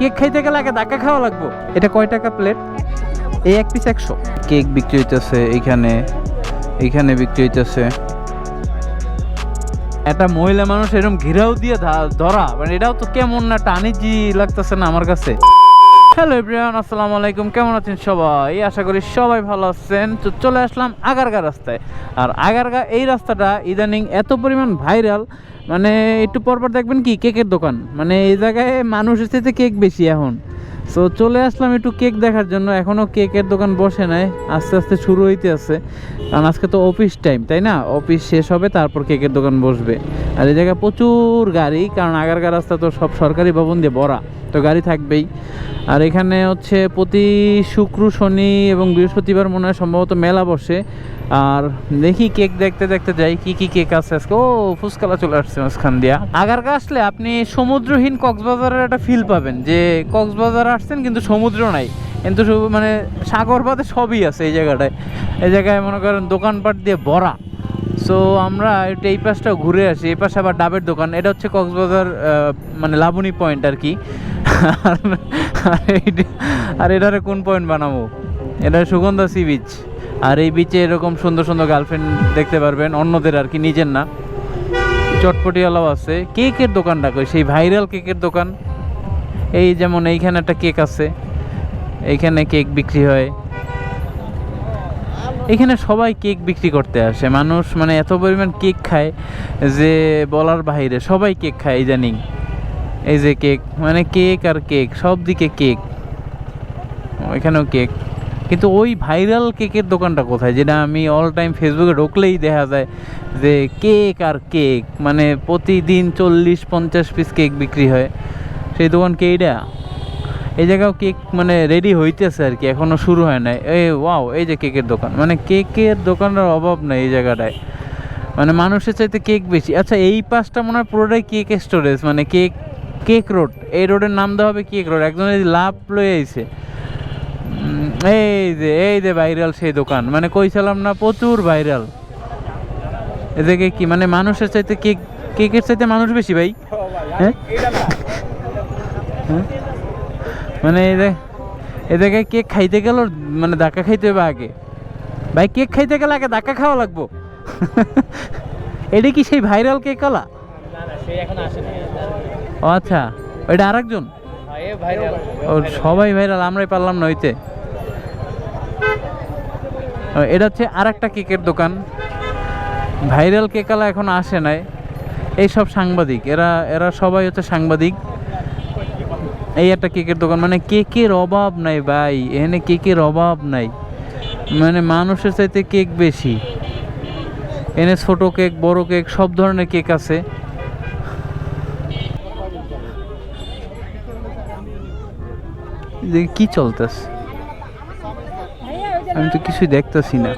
Cake খাইতে গেলে আগে ধাক্কা খাওয়া লাগবো। এটা কয় টাকা প্লেট এই এক পিস একশো। কেক বিক্রি হইতেছে এইখানে এইখানে বিক্রি হইতেছে। একটা মহিলা মানুষ এরকম ঘিরাও দিয়ে ধরা মানে এটাও তো কেমন না টানিজি লাগতেছে না আমার কাছে। হ্যালো এভরিওয়ান, আসসালামু আলাইকুম। কেমন আছেন সবাই? আশা করি সবাই ভালো আছেন। তো চলে আসলাম আগারগা রাস্তায়। আর আগারগা এই রাস্তাটা ইদানিং এত পরিমাণ ভাইরাল মানে একটু পরপর দেখবেন কি, কেকের দোকান। মানে এই জায়গায় মানুষ এসেছে কেক বেশি এখন। সো চলে আসলাম একটু কেক দেখার জন্য। এখনও কেকের দোকান বসে নাই। আস্তে আস্তে শুরু হইতে আছে। কারণ আজকে তো অফিস টাইম, তাই না? অফিস শেষ হবে, তারপর কেকের দোকান বসবে। আর এই জায়গায় প্রচুর গাড়ি, কারণ আগারগা রাস্তা তো সব সরকারি ভবন দিয়ে ভরা। তো গাড়ি থাকবেই। আর এখানে হচ্ছে প্রতি শুক্র, শনি এবং বৃহস্পতিবার মনে হয় সম্ভবত মেলা বসে। আর দেখি কেক দেখতে দেখতে যাই, কি কি কেক আছে আজকে? ও, ফুচকালা চলে আসছে মাঝখান দিয়া। আগারগা আসলে আপনি সমুদ্রহীন কক্সবাজারের একটা ফিল পাবেন যে কক্সবাজার আসছেন কিন্তু সমুদ্র নাই। কিন্তু মানে সাগর বাদে সবই আছে এই জায়গাটায়। এই জায়গায় মনে করেন দোকানপাট দিয়ে ভরা। সো আমরা এই পাশটা ঘুরে আসি, এই পাশে আবার ডাবের দোকান। এটা হচ্ছে কক্সবাজার মানে লাবণী পয়েন্ট আর কি। আর- এটারে কোন পয়েন্ট বানাবো? এটা সুগন্ধা সি বিচ আর এই বিচে এরকম সুন্দর সুন্দর গার্লফ্রেন্ড দেখতে পারবেন, অন্যদের আর কি, নিজের না। চটপটিওয়ালাও আছে। কেকের দোকানটা কই? সেই ভাইরাল কেকের দোকান। এই যেমন এইখানে একটা কেক আছে। এইখানে কেক বিক্রি হয়। এখানে সবাই কেক বিক্রি করতে আসে। মানুষ মানে এত পরিমাণ কেক খায় যে বলার বাইরে সবাই কেক খায় ইদানিং। এই যে কেক মানে কেক আর কেক, সব দিকে কেক। এখানেও কেক। কিন্তু ওই ভাইরাল কেকের দোকানটা কোথায়? যেটা আমি অল টাইম ফেসবুকে ঢুকলেই দেখা যায় যে কেক আর কেক মানে প্রতিদিন চল্লিশ, পঞ্চাশ পিস কেক বিক্রি হয়। সেই দোকান কে এইটা এই জায়গাও কেক মানে রেডি হইতেছে আর কি এখনও শুরু হয় নাই। এই ওয়াও এই যে কেকের দোকান। মানে কেকের দোকানের অভাব নেই এই জায়গাটায়। মানে মানুষের চাইতে কেক বেশি। আচ্ছা এই পাশটা মনে হয় পুরোটাই কেক স্টোরেজ মানে কেক কেক রোড। এই রোডের নাম দেওয়া হবে কেক রোড। একজন এই লাভ লয়ে আইছে। এই যে এই যে ভাইরাল সেই দোকান। মানে কইছিলাম না, প্রচুর ভাইরাল। এদিকে কি মানে মানুষের চাইতে কেক, কেকের চাইতে মানুষ বেশি ভাই? হ্যাঁ? হ্যাঁ? মানে এ জায়গায় কেক খাইতে গেল মানে ধাক্কা খাইতে হবে আগে। ভাই, কেক খাইতে গেলে আগে ধাক্কা খাওয়া লাগবো। এটা কি সেই ভাইরাল কেক কলা ও আচ্ছা ওইটা আরেকজন? ও সবাই ভাইরাল আমরাই পারলাম না হইতে ও, এটা হচ্ছে আর একটা কেকের দোকান। ভাইরাল কেকালা এখন আসে নাই। এইসব সাংবাদিক এরা এরা সবাই হচ্ছে সাংবাদিক। এই একটা কেকের দোকান মানে কেকের অভাব নাই ভাই এখানে কেকের অভাব নাই। মানে মানুষের চাইতে কেক বেশি। এনে ছোট কেক বড় কেক সব ধরনের কেক আছে। যে কি চলতেছে? আমি তো কিছুই দেখতেছি না।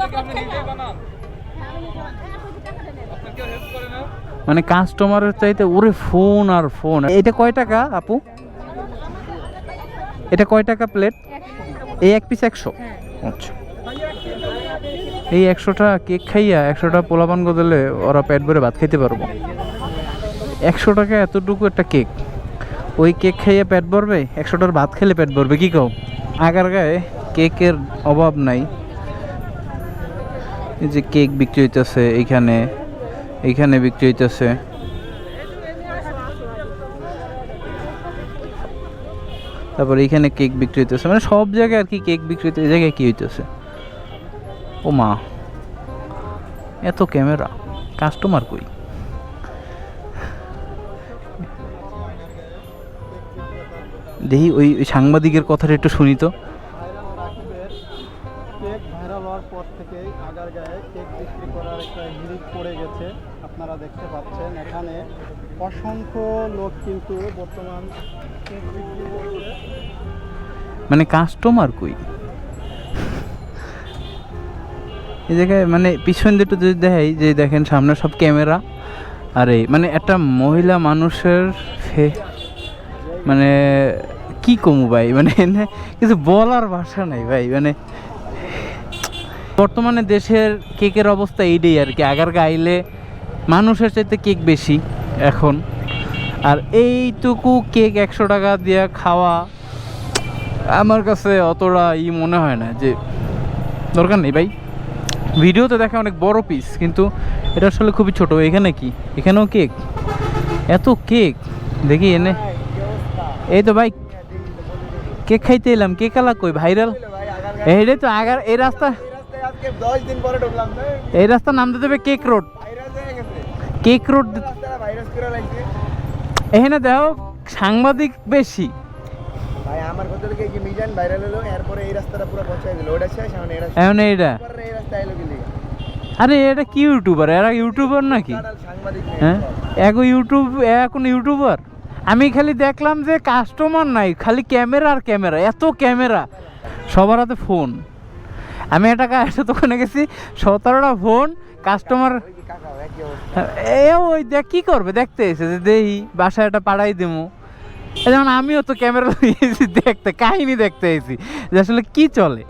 মানে কাস্টমারের চাইতে ওরে ফোন আর ফোন এটা কয় টাকা, আপু? এটা কয় টাকা প্লেট এই এক পিস একশো? আচ্ছা। এই একশোটা কেক খাইয়া, একশোটা পোলাপান গদলে ওরা পেট ভরে ভাত খাইতে পারব। একশো টাকা এতটুকু একটা কেক ওই কেক খাইয়ে পেট ভরবে? একশোটার ভাত খেলে পেট ভরবে, কি কও? আগার গায়ে কেকের অভাব নাই। এই যে কেক বিক্রি হইতেছে এইখানে এইখানে বিক্রি হইতেছে। তারপর এইখানে কেক বিক্রি হইতেছে। মানে সব জায়গায় আর কি কেক বিক্রি হইতে জায়গায় কি হইতেছে? ও মা, এত ক্যামেরা, কাস্টমার কই? দেখি ওই সাংবাদিকের কথাটা একটু শুনি তো। কেক ভাইরাল হওয়ার পর থেকেই আগার গায়ে কেক বিক্রি করার একটা হিড়িক পড়ে গেছে আপনারা দেখতে পাচ্ছেন। এখানে অসংখ্য লোক কিন্তু বর্তমান কেক বিক্রি করছে। মানে কাস্টমার কই? এই জায়গায় মানে পিছন দিকটা যদি দেখাই যে দেখেন সামনে সব ক্যামেরা আর এই মানে একটা মহিলা মানুষের ফে- মানে কি কমু ভাই? মানে কিছু বলার ভাষা নাই ভাই মানে বর্তমানে দেশের কেকের অবস্থা এইটাই আর কি। আগার গাইলে মানুষের চাইতে কেক বেশি এখন। আর এইটুকু কেক একশো টাকা দিয়ে খাওয়া আমার কাছে অতটা ই মনে হয় না যে দরকার নেই ভাই। ভিডিওতে দেখে অনেক বড় পিস কিন্তু এটা আসলে খুবই ছোট। এখানে কি? এখানেও কেক? এত কেক? দেখি এনে। এই তো ভাই কেক খাইতে এলাম? কেক আলা কই? ভাইরাল? এইটাই তো আগার এই রাস্তা এই রাস্তা নামতে দেবে কেক রোড। কেক রোড এখানে দেখো সাংবাদিক বেশি। ভাই আমার কথা কি মিজান ভাইরাল হলো? এরপরে এই রাস্তাটা পুরো পৌঁছায় দিল। ওটা শেষ এখন এই রাস্তা এখন এইটা। এই রাস্তা এলো কি আরে এটা কি ইউটিউবার? এরা ইউটিউবার নাকি? হ্যাঁ? ইউটিউব এখন ইউটিউবার? আমি খালি দেখলাম যে কাস্টমার নাই, খালি ক্যামেরা আর ক্যামেরা এত ক্যামেরা সবার হাতে ফোন আমি একটা একটা দোকানে গেছি, সতেরোটা ফোন কাস্টমার এ, ওই দেখ, কি করবে? দেখতে এসে যে দেহি বাসায় একটা পাড়াই দেবো যেমন আমিও তো ক্যামেরা এসেছি দেখতে, কাহিনী দেখতে এসেছি, যে আসলে কি চলে?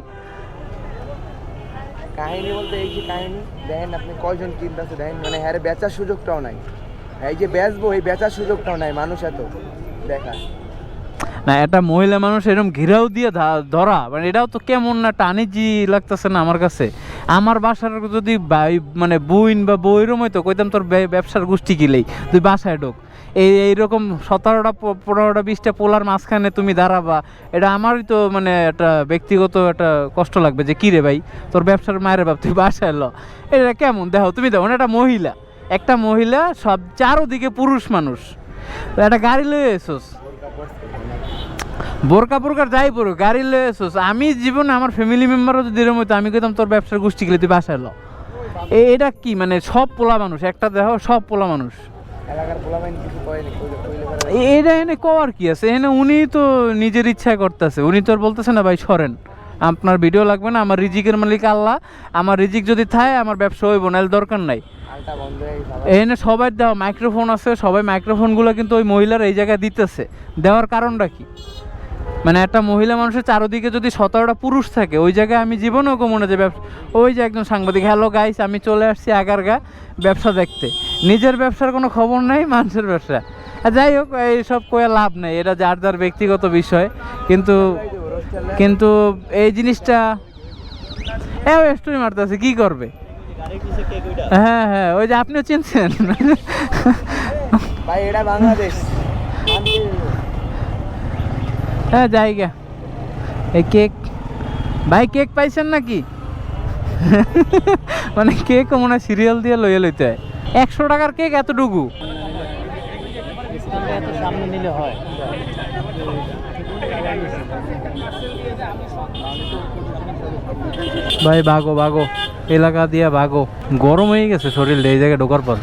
কাহিনী বলতে এই যে কাহিনী, দেখেন আপনি কয়জন কিনতেছে, দেখেন মানে হ্যাঁ বেচার সুযোগটাও নাই। এই যে বেচবো, এই বেচার সুযোগটাও নাই, মানুষ এত। দেখা। না একটা মহিলা মানুষ এরকম ঘিরাও দিয়ে ধরা। মানে এটাও তো কেমন না টানিজি লাগতেছে না আমার কাছে। আমার বাসার যদি মানে বইন বা বইরম হইতো, কইতাম তোর ব্যবসার গোষ্ঠী কিলেই তুই বাসায় ঢোক। এই, এইরকম সতেরোটা পনেরোটা বিশটা পোলার মাঝখানে তুমি দাঁড়াবা, এটা আমারই তো মানে একটা ব্যক্তিগত একটা কষ্ট লাগবে যে, কিরে ভাই, তোর ব্যবসার মায়ের বাপ, তুই বাসায় ল। এটা কেমন? দেখো তুমি দেখো না একটা মহিলা। একটা মহিলা সব চারোদিকে পুরুষ মানুষ। একটা গাড়ি লয়ে এসোস। বোরকা বোরকার যাই পড়ো গাড়ি লয়ে এসোস। আমি জীবনে আমার ফ্যামিলি মেম্বারও যদি এরকম হতো আমি কইতাম তোর ব্যবসার গোষ্ঠী গেলে তুই বাসায় ল। এটা কি? মানে সব পোলা মানুষ একটা দেখো সব পোলা মানুষ। এটা এনে কওয়ার কি আছে? এনে উনি তো নিজের ইচ্ছায় করতেছে। উনি তো বলতেছে না ভাই সরেন। আপনার ভিডিও লাগবে না আমার রিজিকের মালিক আল্লাহ। আমার রিজিক যদি থাকে আমার ব্যবসা হইব না দরকার নাই। এখানে সবাই দেওয়া মাইক্রোফোন আছে, সবাই মাইক্রোফোনগুলো কিন্তু ওই মহিলার এই জায়গায় দিতেছে। দেওয়ার কারণটা কি? মানে একটা মহিলা মানুষের চারোদিকে যদি সতেরোটা পুরুষ থাকে, ওই জায়গায় আমি জীবনেও মনে যে ব্যবসা ওই যে একজন সাংবাদিক হ্যালো গাইস আমি চলে আসছি আগারগা ব্যবসা দেখতে। নিজের ব্যবসার কোনো খবর নেই, মানুষের ব্যবসা। যাই হোক এইসব কয়ে লাভ নেই, এটা যার যার ব্যক্তিগত বিষয়। কিন্তু কিন্তু এই জিনিসটা হ্যাঁ স্টোরি মারতেছে, কি করবে? হ্যাঁ হ্যাঁ ওই যে আপনিও চিনছেন। ভাই এটা বাংলাদেশ। হ্যাঁ জায়গা। এই কেক। ভাই কেক পাইছেন নাকি? মানে কেক মনে হয় সিরিয়াল দিয়ে লইয়ে লইতে হয়। একশো টাকার কেক এতটুকু। এত সামনে নিলে হয়। ভাই, ভাগো ভাগো। এলাকা দিয়া ভাগো। গরম হয়ে গেছে শরীর এই জায়গায় ঢোকার পর।